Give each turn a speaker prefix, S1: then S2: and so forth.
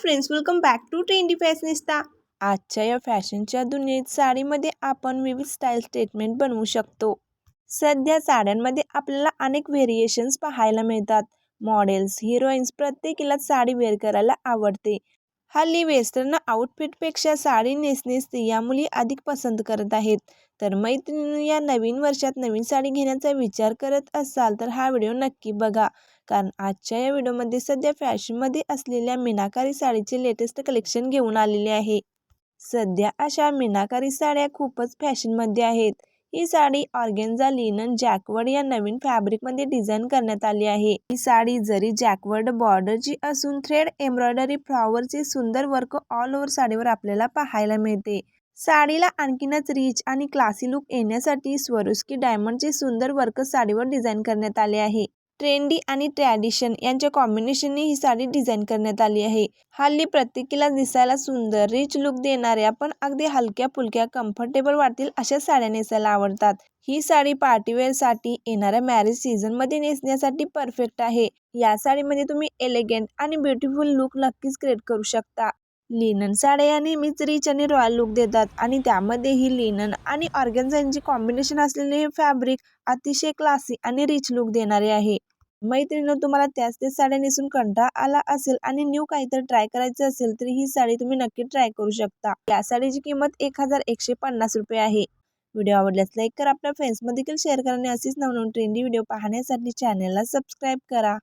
S1: Friends welcome back to trendy fashionista आजच्या या फॅशनच्या दुनियेत साडीमध्ये आपण विविध स्टाईल स्टेटमेंट बनवू शकतो. सध्या साड्यांमध्ये आपल्याला अनेक व्हेरिएशन्स पाहायला मिळतात. मॉडेल्स हिरोईन्स प्रत्येकीला साडी वेअर करायला आवडते. हल्ली वेस्टर्न आउटफिटपेक्षा साडी नेसणे स्त्रिया मुली अधिक पसंत करत आहेत. तर मैत्रिणी या नवीन वर्षात नवीन साडी घेण्याचा विचार करत असाल तर हा व्हिडिओ नक्की बघा. कारण आजच्या या व्हिडिओमध्ये सध्या फॅशनमध्ये असलेल्या मीनाकारी साडीचे लेटेस्ट कलेक्शन घेऊन आलेले आहे. सध्या अशा मीनाकारी साड्या खूपच फॅशनमध्ये आहेत. ही साडी ऑर्गेन्झा लिनन जॅकवर्ड या नवीन फॅब्रिकमध्ये डिझाईन करण्यात आली आहे. ही साडी जरी जॅकवर्ड बॉर्डरची असून थ्रेड एम्ब्रॉयडरी फ्लॉवरचे सुंदर वर्क ऑल ओव्हर साडीवर आपल्याला पाहायला मिळते. साडीला आणखीनच रिच आणि क्लासी लुक येण्यासाठी स्वरुस्की डायमंडचे सुंदर वर्क साडीवर डिझाईन करण्यात आले आहे. ट्रेंडी आणि ट्रॅडिशन यांच्या कॉम्बिनेशनने ही साडी डिझाईन करण्यात आली आहे. हल्ली प्रत्येकीला दिसायला सुंदर रिच लुक देणाऱ्या पण अगदी हलक्या फुलक्या कम्फर्टेबल वाटतील अशा साड्या नेसायला आवडतात. ही साडी पार्टीवेअरसाठी येणाऱ्या मॅरेज सीझनमध्ये नेसण्यासाठी परफेक्ट आहे. या साडीमध्ये तुम्ही एलिगंट आणि ब्युटिफुल लुक नक्कीच क्रिएट करू शकता. लिनन साड्या या नेहमीच रिच आणि रॉयल लुक देतात आणि त्यामध्ये ही लिनन आणि ऑर्गन्झांचे कॉम्बिनेशन असलेले हे फॅब्रिक अतिशय क्लासी आणि रिच लुक देणारे आहे. मैत्रिणी तुम्हाला त्याच त्याच साड्या नेसून कंटाळा आला असेल आणि न्यू काहीतरी ट्राय करायचं असेल तर ही साडी तुम्ही नक्की ट्राय करू शकता. या साडीची किंमत एक हजार एकशे पन्नास रुपये आहे. व्हिडिओ आवडल्यास लाईक करा आपल्या फ्रेंड्समध्ये देखील शेअर करा आणि असेच नवनवीन ट्रेंडी व्हिडिओ पाहण्यासाठी चॅनलला सबस्क्राईब करा.